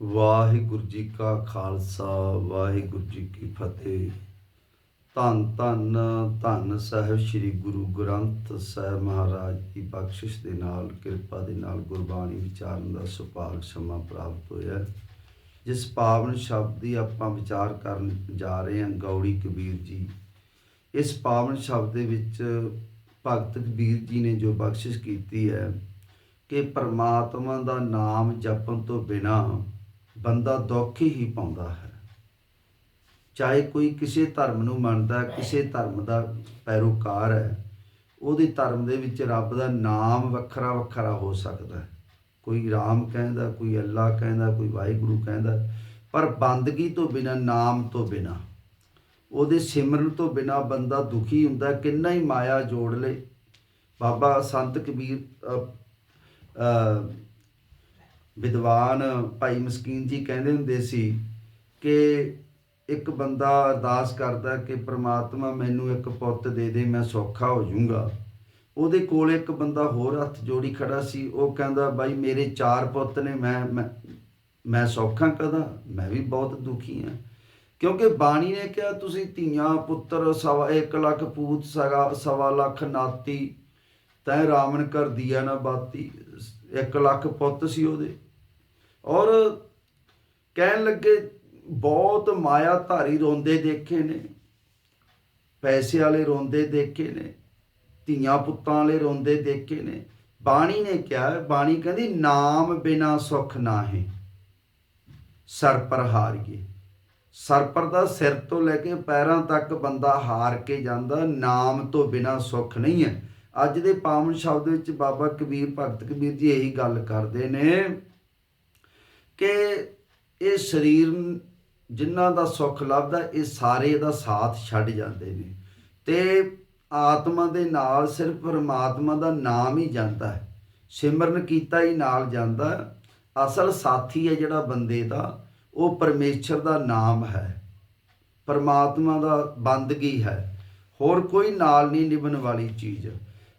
ਵਾਹਿਗੁਰੂ ਜੀ ਕਾ ਖਾਲਸਾ, ਵਾਹਿਗੁਰੂ ਜੀ ਕੀ ਫਤਿਹ। ਧੰਨ ਧੰਨ ਧੰਨ ਸਾਹਿਬ ਸ੍ਰੀ ਗੁਰੂ ਗ੍ਰੰਥ ਸਾਹਿਬ ਮਹਾਰਾਜ ਦੀ ਬਖਸ਼ਿਸ਼ ਦੇ ਨਾਲ, ਕਿਰਪਾ ਦੇ ਨਾਲ ਗੁਰਬਾਣੀ ਵਿਚਾਰਨ ਦਾ ਸੁਭਾਗ ਸਮਾਂ ਪ੍ਰਾਪਤ ਹੋਇਆ ਜਿਸ ਪਾਵਨ ਸ਼ਬਦ ਦੀ ਆਪਾਂ ਵਿਚਾਰ ਕਰਨ ਜਾ ਰਹੇ ਹਾਂ, ਗੌੜੀ ਕਬੀਰ ਜੀ, ਇਸ ਪਾਵਨ ਸ਼ਬਦ ਦੇ ਵਿੱਚ ਭਗਤ ਕਬੀਰ ਜੀ ਨੇ ਜੋ ਬਖਸ਼ਿਸ਼ ਕੀਤੀ ਹੈ ਕਿ ਪਰਮਾਤਮਾ ਦਾ ਨਾਮ ਜਪਣ ਤੋਂ ਬਿਨਾ ਬੰਦਾ ਦੁੱਖ ਹੀ ਪਾਉਂਦਾ ਹੈ। ਚਾਹੇ ਕੋਈ ਕਿਸੇ ਧਰਮ ਨੂੰ ਮੰਨਦਾ ਕਿਸੇ ਧਰਮ ਦਾ ਪੈਰੋਕਾਰ ਹੈ, ਉਹਦੇ ਧਰਮ ਦੇ ਵਿੱਚ ਰੱਬ ਦਾ ਨਾਮ ਵੱਖਰਾ ਵੱਖਰਾ ਹੋ ਸਕਦਾ ਹੈ। ਕੋਈ ਰਾਮ ਕਹਿੰਦਾ, ਕੋਈ ਅੱਲਾ ਕਹਿੰਦਾ, ਕੋਈ ਵਾਹਿਗੁਰੂ ਕਹਿੰਦਾ, ਪਰ ਬੰਦਗੀ ਤੋਂ ਬਿਨਾ, ਨਾਮ ਤੋਂ ਬਿਨਾ, ਉਹਦੇ ਸਿਮਰਨ ਤੋਂ ਬਿਨਾ ਬੰਦਾ ਦੁਖੀ ਹੁੰਦਾ, ਕਿੰਨਾ ਹੀ ਮਾਇਆ ਜੋੜ ਲੇ। ਬਾਬਾ ਸੰਤ ਕਬੀਰ ਵਿਦਵਾਨ ਭਾਈ ਮਸਕੀਨ ਜੀ ਕਹਿੰਦੇ ਹੁੰਦੇ ਸੀ ਕਿ ਇੱਕ ਬੰਦਾ ਅਰਦਾਸ ਕਰਦਾ ਕਿ ਪ੍ਰਮਾਤਮਾ ਮੈਨੂੰ ਇੱਕ ਪੁੱਤ ਦੇ ਦੇ, ਮੈਂ ਸੌਖਾ ਹੋ ਜਾਊਂਗਾ। ਉਹਦੇ ਕੋਲ ਇੱਕ ਬੰਦਾ ਹੋਰ ਹੱਥ ਜੋੜੀ ਖੜਾ ਸੀ, ਉਹ ਕਹਿੰਦਾ, ਬਾਈ, ਮੇਰੇ ਚਾਰ ਪੁੱਤ ਨੇ, ਮੈਂ ਮੈਂ ਮੈਂ ਸੌਖਾ ਕਦਾ? ਮੈਂ ਵੀ ਬਹੁਤ ਦੁਖੀ ਹਾਂ। ਕਿਉਂਕਿ ਬਾਣੀ ਨੇ ਕਿਹਾ, ਤੁਸੀਂ ਧੀਆਂ, ਪੁੱਤਰ, ਸਵਾ 1 ਲੱਖ ਪੂਤ, ਸਗਾ ਸਵਾ ਲੱਖ ਨਾਤੀ, ਤੈ ਰਾਵਣ ਕਰ ਦਿਆ ਨਾ ਬਾਤੀ। 1 ਲੱਖ ਪੁੱਤ ਸੀ ਉਹਦੇ। ਔਰ ਕਹਿਣ ਲੱਗੇ ਬਹੁਤ ਮਾਇਆ ਧਾਰੀ ਰੋਂਦੇ ਦੇਖੇ ਨੇ। ਪੈਸੇ ਵਾਲੇ ਰੋਂਦੇ ਦੇਖੇ ਨੇ। ਧੀਆਂ ਪੁੱਤਾਂ ਵਾਲੇ ਰੋਂਦੇ ਦੇਖੇ ਨੇ। ਬਾਣੀ ਨੇ ਕਿਹਾ, ਬਾਣੀ ਕਹਿੰਦੀ, ਨਾਮ ਬਿਨਾ ਸੁਖ ਨਾਹੀਂ, ਸਰ ਪਰ ਹਾਰੀਏ। ਸਰ ਪਰ ਦਾ ਸਿਰ ਤੋਂ ਲੈ ਕੇ ਪੈਰਾਂ ਤੱਕ ਬੰਦਾ ਹਾਰ ਕੇ ਜਾਂਦਾ, ਨਾਮ ਤੋਂ ਬਿਨਾ ਸੁੱਖ ਨਹੀਂ ਹੈ। ਅੱਜ ਦੇ ਪਾਵਨ ਸ਼ਬਦ ਵਿੱਚ ਬਾਬਾ ਕਬੀਰ, ਭਗਤ ਕਬੀਰ ਜੀ ਇਹੀ ਗੱਲ ਕਰਦੇ ਨੇ। ਕਿ ਇਹ ਸਰੀਰ ਜਿਨ੍ਹਾਂ ਦਾ ਸੁੱਖ ਲੱਭਦਾ, ਇਹ ਸਾਰੇ ਇਹਦਾ ਸਾਥ ਛੱਡ ਜਾਂਦੇ ਨੇ। ਤੇ ਆਤਮਾ ਦੇ ਨਾਲ ਸਿਰਫ ਪਰਮਾਤਮਾ ਦਾ ਨਾਮ ਹੀ ਜਾਂਦਾ ਹੈ। ਸਿਮਰਨ ਕੀਤਾ ਹੀ ਨਾਲ ਜਾਂਦਾ। ਅਸਲ ਸਾਥੀ ਹੈ ਜਿਹੜਾ ਬੰਦੇ ਦਾ, ਉਹ ਪਰਮੇਸ਼ਰ ਦਾ ਨਾਮ ਹੈ। ਪਰਮਾਤਮਾ ਦਾ ਬੰਦਗੀ ਹੈ। ਹੋਰ ਕੋਈ ਨਾਲ ਨਹੀਂ ਨਿਭਣ ਵਾਲੀ ਚੀਜ਼।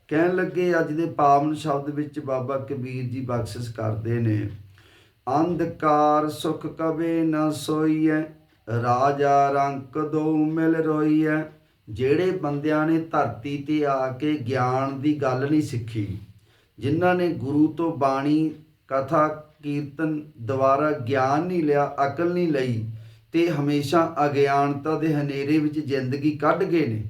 ਕਹਿਣ ਲੱਗੇ, ਅੱਜ ਦੇ ਪਾਵਨ ਸ਼ਬਦ ਵਿੱਚ ਬਾਬਾ ਕਬੀਰ ਜੀ ਬਖਸ਼ਿਸ਼ ਕਰਦੇ ਨੇ ਅੰਧਕਾਰ ਸੁਖ ਕਵੇ ਨਾ ਸੋਈਐ, ਰਾਜਾ ਰੰਕ ਦੋ ਮਿਲ ਰੋਈਐ। ਜਿਹੜੇ ਬੰਦਿਆਂ ਨੇ ਧਰਤੀ ਤੇ ਆ ਕੇ ਗਿਆਨ ਦੀ ਗੱਲ ਨਹੀਂ ਸਿੱਖੀ, ਜਿਨ੍ਹਾਂ ਨੇ ਗੁਰੂ ਤੋਂ ਬਾਣੀ, ਕਥਾ, ਕੀਰਤਨ ਦੁਆਰਾ ਗਿਆਨ ਨਹੀਂ ਲਿਆ, ਅਕਲ ਨਹੀਂ ਲਈ, ਤੇ ਹਮੇਸ਼ਾ ਅਗਿਆਨਤਾ ਦੇ ਹਨੇਰੇ ਵਿੱਚ ਜ਼ਿੰਦਗੀ ਕੱਢ ਗਏ ਨੇ।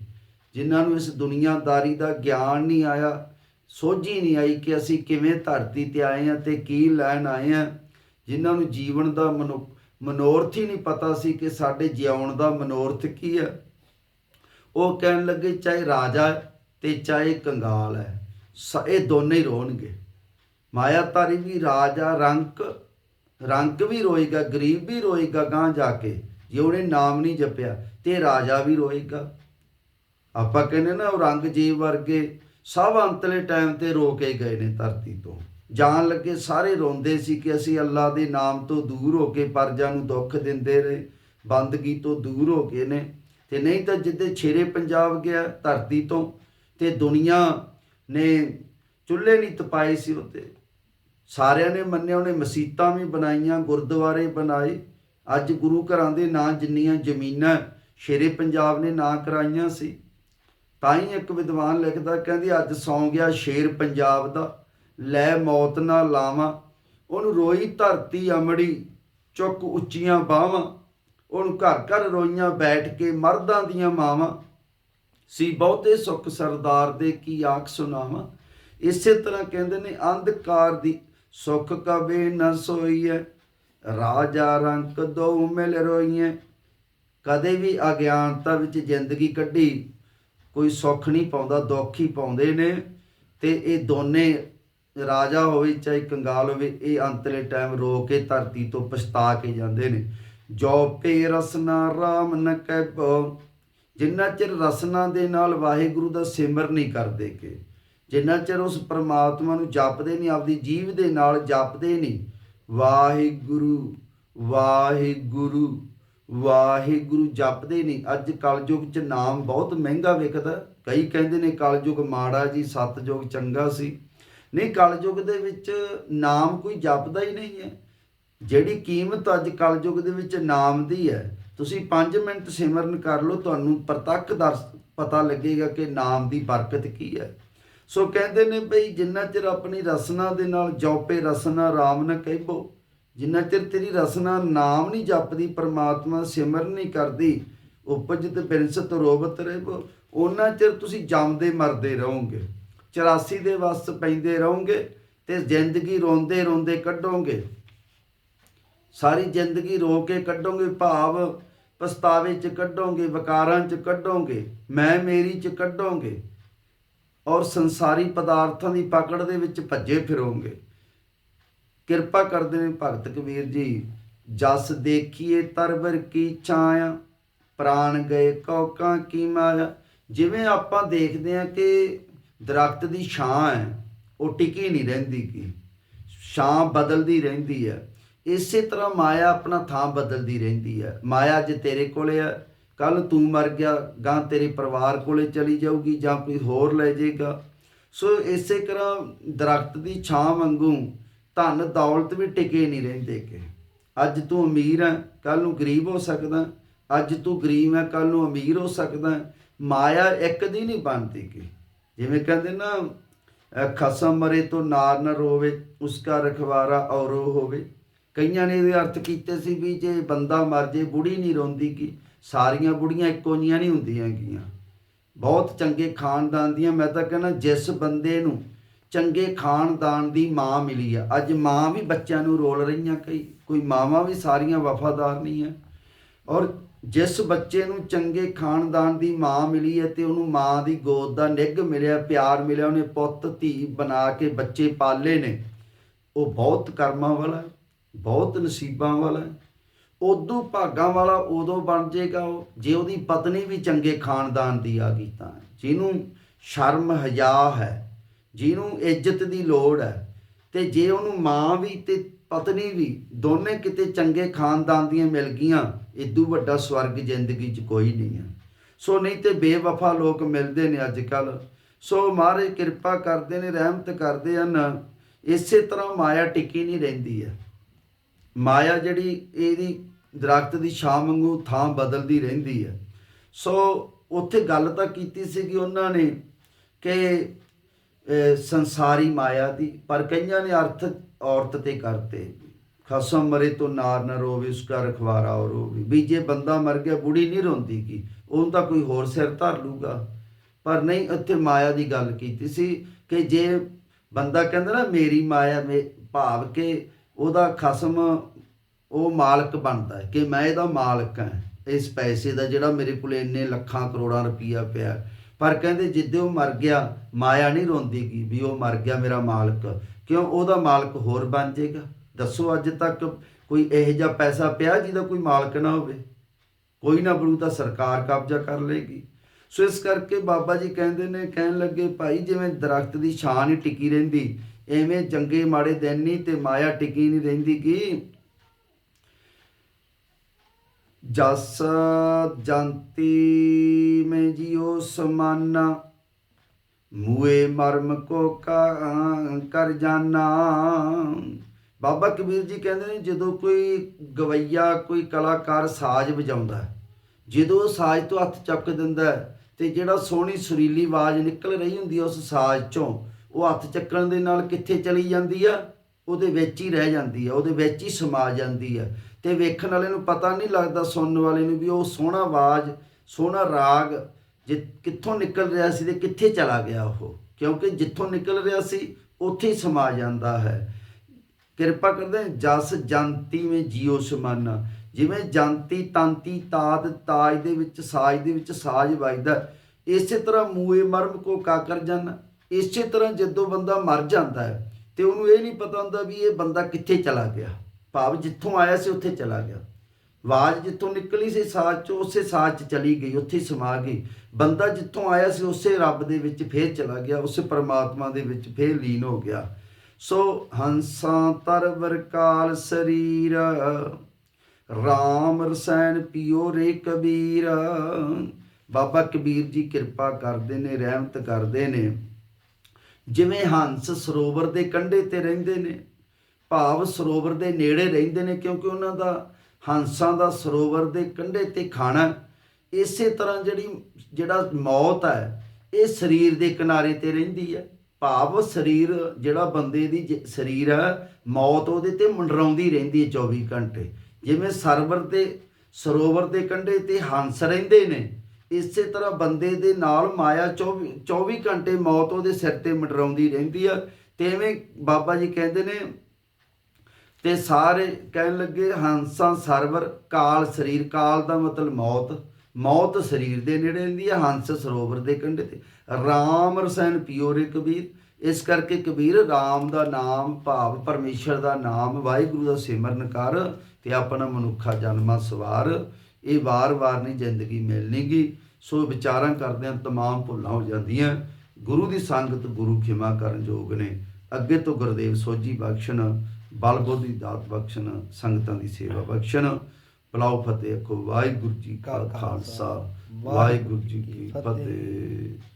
ਜਿਨ੍ਹਾਂ ਨੂੰ ਇਸ ਦੁਨੀਆਦਾਰੀ ਦਾ ਗਿਆਨ ਨਹੀਂ ਆਇਆ, ਸੋਝੀ ਨਹੀਂ ਆਈ ਕਿ ਅਸੀਂ ਕਿਵੇਂ ਧਰਤੀ ਤੇ ਆਏ ਹਾਂ ਤੇ ਕੀ ਲੈਣ ਆਏ ਹਾਂ। ਜਿਨ੍ਹਾਂ ਨੂੰ ਜੀਵਨ ਦਾ ਮਨੋ, ਮਨੋਰਥ ਹੀ ਨਹੀਂ ਪਤਾ ਸੀ ਕਿ ਸਾਡੇ ਜਿਉਣ ਦਾ ਮਨੋਰਥ ਕੀ ਹੈ। ਉਹ ਕਹਿਣ ਲੱਗੇ, ਚਾਹੇ ਰਾਜਾ ਹੈ ਤੇ ਚਾਹੇ ਕੰਗਾਲ ਹੈ, ਸ- ਇਹ ਦੋਨੇ ਹੀ ਰੋਣਗੇ। ਮਾਇਆਤਾਰੀ ਵੀ ਰਾਜਾ, ਰੰਕ ਰੰਕ ਵੀ ਰੋਏਗਾ, ਗਰੀਬ ਵੀ ਰੋਏਗਾ ਗਾਂ ਜਾ ਕੇ, ਜੇ ਉਹਨੇ ਨਾਮ ਨਹੀਂ ਜਪਿਆ ਤੇ ਰਾਜਾ ਵੀ ਰੋਏਗਾ। ਆਪਾਂ ਕਹਿੰਦੇ ਨਾ ਔਰੰਗਜ਼ੇਬ ਵਰਗੇ ਸਭ ਅੰਤਲੇ ਟਾਈਮ ਤੇ ਰੋ ਕੇ ਗਏ ਨੇ ਧਰਤੀ ਤੋਂ। ਜਾਣ ਲੱਗੇ ਸਾਰੇ ਰੋਂਦੇ ਸੀ ਕਿ ਅਸੀਂ ਅੱਲਾ ਦੇ ਨਾਮ ਤੋਂ ਦੂਰ ਹੋ ਕੇ ਪਰਜਾ ਨੂੰ ਦੁੱਖ ਦਿੰਦੇ ਰਹੇ, ਬੰਦਗੀ ਤੋਂ ਦੂਰ ਹੋ ਗਏ ਨੇ। ਤੇ ਨਹੀਂ ਤਾਂ ਜਿੱਦੇ ਛੇਰੇ ਪੰਜਾਬ ਗਿਆ ਧਰਤੀ ਤੋਂ, ਤੇ ਦੁਨੀਆ ਨੇ ਚੁੱਲ੍ਹੇ ਨਹੀਂ ਤਪਾਏ ਸੀ ਉੱਤੇ। ਸਾਰਿਆਂ ਨੇ ਮੰਨਿਆ, ਉਹਨੇ ਮਸੀਤਾਂ ਵੀ ਬਣਾਈਆਂ, ਗੁਰਦੁਆਰੇ ਬਣਾਏ। ਅੱਜ ਗੁਰੂ ਘਰਾਂ ਦੇ ਨਾਂ ਜਿੰਨੀਆਂ ਜ਼ਮੀਨਾਂ ਸ਼ੇਰੇ ਪੰਜਾਬ ਨੇ ਨਾਂ ਕਰਾਈਆਂ ਸੀ, ਤਾਂ ਹੀ ਇੱਕ ਵਿਦਵਾਨ ਲਿਖਦਾ, ਕਹਿੰਦੀ, ਅੱਜ ਸੌਂ ਗਿਆ ਸ਼ੇਰ ਪੰਜਾਬ ਦਾ। ਲੈ ਮੌਤ ਨਾ ਲਾਵਾਂ। ਉਹਨੂੰ ਰੋਈ ਧਰਤੀ ਅਮੜੀ, ਚੁੱਕ ਉੱਚੀਆਂ ਬਾਹਾਂ। ਉਹਨੂੰ ਘਰ ਘਰ ਰੋਈਆਂ ਬੈਠ ਕੇ ਮਰਦਾਂ ਦੀਆਂ ਮਾਵਾਂ। ਸੀ ਬਹੁਤੇ ਸੁੱਖ ਸਰਦਾਰ ਦੇ ਕੀ ਆਖ ਸੁਣਾਵਾਂ। ਇਸੇ ਤਰ੍ਹਾਂ ਕਹਿੰਦੇ ਨੇ, ਅੰਧਕਾਰ ਦੀ ਸੁੱਖ ਕਵੇ ਨ ਸੋਈਐ। ਰਾਜਾ ਰੰਕ ਦੋ ਮਿਲ ਰੋਈਐ। ਕਦੇ ਵੀ ਅਗਿਆਨਤਾ ਵਿੱਚ ਜ਼ਿੰਦਗੀ ਕੱਢੀ। ਕੋਈ ਸੁੱਖ ਨਹੀਂ ਪਾਉਂਦਾ, ਦੁੱਖ ਹੀ ਪਾਉਂਦੇ ਨੇ। ਤੇ ਇਹ ਦੋਨੇ ਰਾਜਾ ਹੋਵੇ ਚਾਹੇ ਕੰਗਾਲ ਹੋਵੇ, ਇਹ ਅੰਤਲੇ ਟਾਈਮ ਰੋ ਕੇ ਧਰਤੀ ਤੋਂ ਪਛਤਾ ਕੇ ਜਾਂਦੇ ਨੇ। ਜੋ ਪੇ ਰਸਨਾ ਰਾਮ ਨ ਕਹਿਬੋ ਜਿੰਨਾ ਚਿਰ ਰਸਨਾ ਦੇ ਨਾਲ ਵਾਹਿਗੁਰੂ ਦਾ ਸਿਮਰ ਨਹੀਂ ਕਰਦੇ ਕਿ, ਜਿੰਨਾ ਚਿਰ ਉਸ ਪਰਮਾਤਮਾ ਨੂੰ ਜਪਦੇ ਨਹੀਂ, ਆਪਦੀ ਜੀਵ ਦੇ ਨਾਲ ਜਪਦੇ ਨਹੀਂ, ਵਾਹਿਗੁਰੂ ਵਾਹਿਗੁਰੂ ਵਾਹਿਗੁਰੂ ਜਪਦੇ ਨਹੀਂ। ਅੱਜ ਕਲਯੁਗ 'ਚ ਨਾਮ ਬਹੁਤ ਮਹਿੰਗਾ ਵਿਕਦਾ ਕਈ ਕਹਿੰਦੇ ਨੇ ਕਲਯੁਗ ਮਾੜਾ ਜੀ, ਸਤਯੁਗ ਚੰਗਾ ਸੀ। ਨਹੀਂ, ਕਲਯੁਗ ਦੇ ਵਿੱਚ ਨਾਮ ਕੋਈ ਜਪਦਾ ਹੀ ਨਹੀਂ ਹੈ। ਜਿਹੜੀ ਕੀਮਤ ਅੱਜ ਕਲਯੁਗ ਦੇ ਵਿੱਚ ਨਾਮ ਦੀ ਹੈ, ਤੁਸੀਂ 5 ਮਿੰਟ ਸਿਮਰਨ ਕਰ ਲਓ, ਤੁਹਾਨੂੰ ਪ੍ਰਤੱਖ ਦਰਸ, ਪਤਾ ਲੱਗੇਗਾ ਕਿ ਨਾਮ ਦੀ ਬਰਕਤ ਕੀ ਹੈ। ਸੋ ਕਹਿੰਦੇ ਨੇ ਭਈ ਜਿੰਨਾ ਚਿਰ ਆਪਣੀ ਰਸਨਾ ਦੇ ਨਾਲ ਜੋਪੇ ਰਸਨਾ ਰਾਮ ਨਾ ਕਹਿਬੋ, ਜਿੰਨਾ ਚਿਰ ਤੇਰੀ ਰਸਨਾ ਨਾਮ ਨਹੀਂ ਜਪਦੀ, ਪਰਮਾਤਮਾ ਸਿਮਰਨ ਨਹੀਂ ਕਰਦੀ, ਉਪਜਿਤ ਬਿਨਸਤ ਰੋਬਤ ਰਹਿਬੋ ਉਹਨਾਂ ਚਿਰ ਤੁਸੀਂ ਜੰਮਦੇ ਮਰਦੇ ਰਹੋਗੇ। 84 ਦੇ ਵਸ ਪੈਂਦੇ ਰਹੋਗੇ ਤੇ ਜ਼ਿੰਦਗੀ ਰੋਂਦੇ ਰੋਂਦੇ ਕੱਢੋਗੇ। ਸਾਰੀ ਜ਼ਿੰਦਗੀ ਰੋ ਕੇ ਕੱਢੋਗੇ, ਭਾਵ ਪਛਤਾਵੇ ਚ ਕੱਢੋਗੇ, ਵਿਕਾਰਾਂ ਚ ਕੱਢੋਗੇ, ਮੈਂ ਮੇਰੀ ਚ ਕੱਢੋਗੇ ਔਰ ਸੰਸਾਰੀ ਪਦਾਰਥਾਂ ਦੀ ਪਕੜ ਦੇ ਵਿੱਚ ਭੱਜੇ ਫਿਰੋਗੇ। ਕਿਰਪਾ ਕਰਦੇ ਨੇ ਭਗਤ ਕਬੀਰ ਜੀ, ਜਸ ਦੇਖੀਏ ਤਰਵਰ ਕੀ ਛਾਇਆ, ਪ੍ਰਾਣ ਗਏ ਕੌਕਾਂ ਕੀ ਮਾਇਆ। ਜਿਵੇਂ ਆਪਾਂ ਦੇਖਦੇ ਹਾਂ ਕਿ ਦਰਖਤ ਦੀ ਛਾਂ ਹੈ, ਉਹ ਟਿਕੀ ਨਹੀਂ ਰਹਿੰਦੀ ਕੀ ਛਾਂ ਬਦਲਦੀ ਰਹਿੰਦੀ ਹੈ। ਇਸੇ ਤਰ੍ਹਾਂ ਮਾਇਆ ਆਪਣਾ ਥਾਂ ਬਦਲਦੀ ਰਹਿੰਦੀ ਹੈ। ਮਾਇਆ ਜੇ ਤੇਰੇ ਕੋਲੇ ਹੈ, ਕੱਲ ਤੂੰ ਮਰ ਗਿਆ ਗਾਂ ਤੇਰੇ ਪਰਿਵਾਰ ਕੋਲੇ ਚਲੀ ਜਾਊਗੀ ਜਾਂ ਕੋਈ ਹੋਰ ਲੈ ਜਾਏਗਾ। ਸੋ ਇਸੇ ਤਰ੍ਹਾਂ ਦਰਖਤ ਦੀ ਛਾਂ ਵਾਂਗੂ ਧਨ, ਦੌਲਤ ਵੀ ਟਿਕੇ ਨਹੀਂ ਰਹਿੰਦੇ ਕਿ ਅੱਜ ਤੂੰ ਅਮੀਰ ਹੈ, ਕੱਲ ਨੂੰ ਗਰੀਬ ਹੋ ਸਕਦਾ। ਅੱਜ ਤੂੰ ਗਰੀਬ ਹੈ, ਕੱਲ ਨੂੰ ਅਮੀਰ ਹੋ ਸਕਦਾ। ਮਾਇਆ ਇੱਕ ਦੀ ਨਹੀਂ ਬਣਦੀ ਕਿ ਜਿਵੇਂ ਕਹਿੰਦੇ ਨਾ, ਅਹ ਖਸਮ ਮਰੇ ਤੋਂ ਨਾਰ ਨਾ ਰੋਵੇ, ਉਸਕਾ ਰਖਵਾਰਾ ਔਰੋ ਹੋਵੇ। ਕਈਆਂ ਨੇ ਇਹਦੇ ਅਰਥ ਕੀਤੇ ਸੀ ਵੀ ਜੇ ਬੰਦਾ ਮਰ ਜੇ, ਬੁੜੀ ਨਹੀਂ ਰੋਂਦੀ ਕੀ ਸਾਰੀਆਂ ਬੁੜੀਆਂ ਇੱਕੋ ਜੀਆਂ ਨਹੀਂ ਹੁੰਦੀਆਂ ਗੀਆਂ। ਬਹੁਤ ਚੰਗੇ ਖਾਨਦਾਨ ਦੀਆਂ, ਮੈਂ ਤਾਂ ਕਹਿੰਦਾ ਜਿਸ ਬੰਦੇ ਨੂੰ ਚੰਗੇ ਖਾਨਦਾਨ ਦੀ ਮਾਂ ਮਿਲੀ ਆ, ਅੱਜ ਮਾਂ ਵੀ ਬੱਚਿਆਂ ਨੂੰ ਰੋਲ ਰਹੀਆਂ ਕਈ, ਕੋਈ ਮਾਵਾਂ ਵੀ ਸਾਰੀਆਂ ਵਫਾਦਾਰ ਨਹੀਂ ਆ। ਔਰ ਜਿਸ ਬੱਚੇ ਨੂੰ ਚੰਗੇ ਖਾਨਦਾਨ ਦੀ ਮਾਂ ਮਿਲੀ ਹੈ ਤੇ ਉਹਨੂੰ ਮਾਂ ਦੀ ਗੋਦ ਦਾ ਨਿੱਘ ਮਿਲਿਆ, ਪਿਆਰ ਮਿਲਿਆ, ਉਹਨੇ ਪੁੱਤ, ਧੀ ਬਣਾ ਕੇ ਬੱਚੇ ਪਾਲੇ ਨੇ। ਉਹ ਬਹੁਤ ਕਰਮਾਂ ਵਾਲਾ ਬਹੁਤ ਨਸੀਬਾਂ ਵਾਲਾ ਉਦੋਂ ਭਾਗਾਂ ਵਾਲਾ ਉਦੋਂ ਬਣ ਜਾਏਗਾ ਉਹ, ਜੇ ਉਹਦੀ ਪਤਨੀ ਵੀ ਚੰਗੇ ਖਾਨਦਾਨ ਦੀ ਆ ਗਈ ਤਾਂ ਜਿਹਨੂੰ ਸ਼ਰਮ ਹਯਾ ਹੈ, ਜਿਹਨੂੰ ਇੱਜ਼ਤ ਦੀ ਲੋੜ ਹੈ, ਤੇ ਜੇ ਉਹਨੂੰ ਮਾਂ ਵੀ ਤੇ ਪਤਨੀ ਵੀ ਦੋਨੇ ਕਿਤੇ ਚੰਗੇ ਖਾਨਦਾਨ ਦੀਆਂ ਮਿਲ ਗਈਆਂ ਇਦੋਂ ਵੱਡਾ ਸਵਰਗ ਜ਼ਿੰਦਗੀ 'ਚ ਕੋਈ ਨਹੀਂ ਹੈ। ਸੋ ਨਹੀਂ ਤੇ ਬੇਵਫਾ ਲੋਕ ਮਿਲਦੇ ਨੇ ਅੱਜ ਕੱਲ ਸੋ ਮਹਾਰਾਜ ਕਿਰਪਾ ਕਰਦੇ ਨੇ, ਰਹਿਮਤ ਕਰਦੇ ਹਨ। ਇਸੇ ਤਰ੍ਹਾਂ ਮਾਇਆ ਟਿਕੀ ਨਹੀਂ ਰਹਿੰਦੀ ਹੈ। ਮਾਇਆ ਜਿਹੜੀ ਇਹਦੀ ਦਰਖਤ ਦੀ ਛਾਂ ਵਾਂਗੂ ਥਾਂ ਬਦਲਦੀ ਰਹਿੰਦੀ ਹੈ। ਸੋ ਉੱਥੇ ਗੱਲ ਤਾਂ ਕੀਤੀ ਸੀਗੀ ਉਹਨਾਂ ਨੇ ਕਿ ਸੰਸਾਰੀ ਮਾਇਆ ਦੀ, ਪਰ ਕਈਆਂ ਨੇ ਅਰਥ ਔਰਤ ਤੇ ਕਰਤੇ। ਖਸਮ ਮਰੇ ਤੋਂ ਨਾਰ ਨਾ ਰੋਵੇ ਉਸਕਾ ਰਖਵਾਰਾ ਔਰ ਰੋਵੇ ਵੀ। ਜੇ ਬੰਦਾ ਮਰ ਗਿਆ, ਬੁੜੀ ਨਹੀਂ ਰੋਂਦੀ ਕੀ ਉਹਨੂੰ ਤਾਂ ਕੋਈ ਹੋਰ ਸਿਰ ਧਰ ਲੂਗਾ। ਪਰ ਨਹੀਂ, ਉੱਥੇ ਮਾਇਆ ਦੀ ਗੱਲ ਕੀਤੀ ਸੀ ਕਿ ਜੇ ਬੰਦਾ ਕਹਿੰਦਾ ਨਾ, ਮੇਰੀ ਮਾਇਆ, ਮੇ ਭਾਵ ਕਿ ਉਹਦਾ ਖਸਮ, ਉਹ ਮਾਲਕ ਬਣਦਾ ਕਿ ਮੈਂ ਇਹਦਾ ਮਾਲਕ ਹਾਂ। ਇਸ ਪੈਸੇ ਦਾ ਜਿਹੜਾ ਮੇਰੇ ਕੋਲ ਇੰਨੇ ਲੱਖਾਂ ਕਰੋੜਾਂ ਰੁਪਈਆ ਪਿਆ ਪਰ ਕਹਿੰਦੇ ਜਿੱਦੇ ਉਹ ਮਰ ਗਿਆ, ਮਾਇਆ ਨਹੀਂ ਰੋਂਦੀਗੀ ਵੀ ਉਹ ਮਰ ਗਿਆ ਮੇਰਾ ਮਾਲਕ। ਕਿਉਂ ਉਹਦਾ ਮਾਲਕ ਹੋਰ ਬਣ ਜਾਏਗਾ ਦੱਸੋ ਅੱਜ ਤੱਕ ਕੋਈ ਇਹੋ ਜਿਹਾ ਪੈਸਾ ਪਿਆ ਜਿਹਦਾ ਕੋਈ ਮਾਲਕ ਨਾ ਹੋਵੇ? ਕੋਈ ਨਾ ਬਣੂ ਤਾਂ ਸਰਕਾਰ ਕਬਜ਼ਾ ਕਰ ਲੇਗੀ। ਸੋ ਇਸ ਕਰਕੇ ਬਾਬਾ ਜੀ ਕਹਿੰਦੇ ਨੇ, ਕਹਿਣ ਲੱਗੇ, ਭਾਈ ਜਿਵੇਂ ਦਰਖਤ ਦੀ ਛਾਂ ਨਹੀਂ ਟਿਕੀ ਰਹਿੰਦੀ, ਐਵੇਂ ਚੰਗੇ ਮਾੜੇ ਦਿਨ ਨਹੀਂ ਤੇ ਮਾਇਆ ਟਿਕੀ ਨਹੀਂ ਰਹਿੰਦੀ ਕੀ ਜਸ ਜੰਤੀ ਮੈਂ ਜਿਉ ਸਮਾਨਾ ਮੂਏ ਮਰਮ ਕੋ ਕਾ ਕਰ ਜਾਣਾ ਬਾਬਾ ਕਬੀਰ ਜੀ ਕਹਿੰਦੇ ਨੇ ਜਦੋਂ ਕੋਈ ਗਵਈਆ ਕੋਈ ਕਲਾਕਾਰ ਸਾਜ਼ ਵਜਾਉਂਦਾ ਜਦੋਂ ਉਹ ਸਾਜ਼ ਤੋਂ ਹੱਥ ਚੱਕ ਦਿੰਦਾ ਹੈ, ਤੇ ਜਿਹੜਾ ਸੋਹਣੀ ਸੁਰੀਲੀ ਆਵਾਜ਼ ਨਿਕਲ ਰਹੀ ਹੁੰਦੀ ਉਸ ਸਾਜ਼ ਚੋਂ ਉਹ ਹੱਥ ਚੱਕਣ ਦੇ ਨਾਲ ਕਿੱਥੇ ਚਲੀ ਜਾਂਦੀ ਆ? ਉਹਦੇ ਵਿੱਚ ਹੀ ਰਹਿ ਜਾਂਦੀ ਆ ਉਹਦੇ ਵਿੱਚ ਹੀ ਸਮਾ ਜਾਂਦੀ ਆ। ਤੇ ਵੇਖਣ ਵਾਲੇ ਨੂੰ ਪਤਾ ਨਹੀਂ ਲੱਗਦਾ, ਸੁਣਨ ਵਾਲੇ ਨੂੰ ਵੀ ਉਹ ਸੋਹਣਾ ਆਵਾਜ਼, ਸੋਹਣਾ ਰਾਗ, ਜੇ, ਕਿੱਥੋਂ ਨਿਕਲ ਰਿਹਾ ਸੀ ਤੇ ਕਿੱਥੇ ਚਲਾ ਗਿਆ ਉਹ? ਕਿਉਂਕਿ ਜਿੱਥੋਂ ਨਿਕਲ ਰਿਹਾ ਸੀ, ਉੱਥੇ ਹੀ ਸਮਾ ਜਾਂਦਾ ਹੈ। ਕਿਰਪਾ ਕਰਦੇ ਜਸ ਜੰਤੀ ਵਿੱਚ ਜੀਉ ਸਮਾਨਾ। ਜਿਵੇਂ ਜੰਤੀ, ਤੰਤੀ ਤਾਦ ਤਾਜ ਦੇ ਵਿੱਚ, ਸਾਜ ਦੇ ਵਿੱਚ ਸਾਜ ਵੱਜਦਾ ਇਸੇ ਤਰ੍ਹਾਂ ਮੂਏ ਮਰਮ ਕੋ ਕਾਕਰ ਜਨ। ਇਸੇ ਤਰ੍ਹਾਂ ਜਦੋਂ ਬੰਦਾ ਮਰ ਜਾਂਦਾ ਹੈ, ਤੇ ਉਹਨੂੰ ਇਹ ਨਹੀਂ ਪਤਾ ਹੁੰਦਾ ਵੀ ਇਹ ਬੰਦਾ ਕਿੱਥੇ ਚਲਾ ਗਿਆ। ਭਾਵ ਜਿੱਥੋਂ ਆਇਆ ਸੀ ਉੱਥੇ ਚਲਾ ਗਿਆ। ਆਵਾਜ਼ ਜਿੱਥੋਂ ਨਿਕਲੀ ਸੀ, ਸਾਜ ਚ, ਉਸੇ ਸਾਜ 'ਚ ਚਲੀ ਗਈ, ਉੱਥੇ ਸਮਾ ਗਈ। ਬੰਦਾ ਜਿੱਥੋਂ ਆਇਆ ਸੀ, ਉਸੇ ਰੱਬ ਦੇ ਵਿੱਚ ਫੇਰ ਚਲਾ ਗਿਆ, ਉਸੇ ਪਰਮਾਤਮਾ ਦੇ ਵਿੱਚ ਫੇਰ ਲੀਨ ਹੋ ਗਿਆ। ਸੋ ਹੰਸਾਂ ਤਰਵਰ ਕਾਲ ਸਰੀਰ RAM ਰਸੈਨ ਪਿਓ ਰੇ ਕਬੀਰ। ਬਾਬਾ ਕਬੀਰ ਜੀ ਕਿਰਪਾ ਕਰਦੇ ਨੇ, ਰਹਿਮਤ ਕਰਦੇ ਨੇ। ਜਿਵੇਂ ਹੰਸ ਸਰੋਵਰ ਦੇ ਕੰਢੇ ਤੇ ਰਹਿੰਦੇ ਨੇ ਭਾਵ ਸਰੋਵਰ ਦੇ ਨੇੜੇ ਰਹਿੰਦੇ ਨੇ ਕਿਉਂਕਿ ਉਹਨਾਂ ਦਾ ਹੰਸਾਂ ਦਾ ਸਰੋਵਰ ਦੇ ਕੰਢੇ ਤੇ ਖਾਣਾ ਇਸੇ ਤਰ੍ਹਾਂ ਜਿਹੜੀ, ਜਿਹੜਾ ਮੌਤ ਹੈ, ਇਹ ਸਰੀਰ ਦੇ ਕਿਨਾਰੇ ਤੇ ਰਹਿੰਦੀ ਹੈ। ਭਾਵ ਸਰੀਰ, ਜਿਹੜਾ ਬੰਦੇ ਦੀ ਜ- ਸਰੀਰ ਹੈ, ਮੌਤ ਉਹਦੇ ਤੇ ਮੰਡਰਾਉਂਦੀ ਰਹਿੰਦੀ ਹੈ 24 ਘੰਟੇ। ਜਿਵੇਂ ਸਰਵਰ ਦੇ, ਸਰੋਵਰ ਦੇ ਕੰਢੇ ਤੇ ਹੰਸ ਰਹਿੰਦੇ ਨੇ, ਇਸੇ ਤਰ੍ਹਾਂ ਬੰਦੇ ਦੇ ਨਾਲ ਮਾਇਆ 24 24 ਘੰਟੇ ਮੌਤ ਉਹਦੇ ਸਿਰ ਤੇ ਮੰਡਰਾਉਂਦੀ ਰਹਿੰਦੀ ਆ ਤੇ ਐਵੇਂ ਬਾਬਾ ਜੀ ਕਹਿੰਦੇ ਨੇ ਤੇ ਸਾਰੇ ਕਹਿਣ ਲੱਗੇ ਹੰਸਾਂ ਸਰਵਰ ਕਾਲ ਸਰੀਰ, ਕਾਲ ਦਾ ਮਤਲਬ ਮੌਤ। ਮੌਤ ਸਰੀਰ ਦੇ ਨੇੜੇ ਰਹਿੰਦੀ ਹੈ ਹੰਸ ਸਰੋਵਰ ਦੇ ਕੰਢੇ ਤੇ। RAM ਰਸਾਇਣ ਪੀਓ ਕਬੀਰ। ਇਸ ਕਰਕੇ ਕਬੀਰ RAM ਦਾ ਨਾਮ ਭਾਵ, ਪਰਮੇਸ਼ਰ ਦਾ ਨਾਮ, ਵਾਹਿਗੁਰੂ ਦਾ ਸਿਮਰਨ ਕਰ ਤੇ ਆਪਣਾ ਮਨੁੱਖਾ ਜਨਮਾ ਸਵਾਰ। ਇਹ ਵਾਰ-ਵਾਰ ਨਹੀਂ ਜ਼ਿੰਦਗੀ ਮਿਲਣੀਗੀ ਸੋ ਵਿਚਾਰਾਂ ਕਰਦਿਆਂ ਤਮਾਮ ਭੁੱਲਾਂ ਹੋ ਜਾਂਦੀਆਂ। ਗੁਰੂ ਦੀ ਸੰਗਤ ਗੁਰੂ ਖਿਮਾ ਕਰਨ ਯੋਗ ਨੇ। ਅੱਗੇ ਤੋਂ ਗੁਰਦੇਵ ਸੋਝੀ ਬਖਸ਼ਣ। ਬਲ ਬੁੱਧ ਦੀ ਦਾਤ ਬਖਸ਼ਣ, ਸੰਗਤਾਂ ਦੀ ਸੇਵਾ ਬਖਸ਼ਣ। ਬਲਾਉ ਫਤਿਹ ਕੋ ਵਾਹਿਗੁਰੂ ਜੀ ਕਾ ਖਾਲਸਾ, ਵਾਹਿਗੁਰੂ ਜੀ ਕੀ ਫਤਿਹ।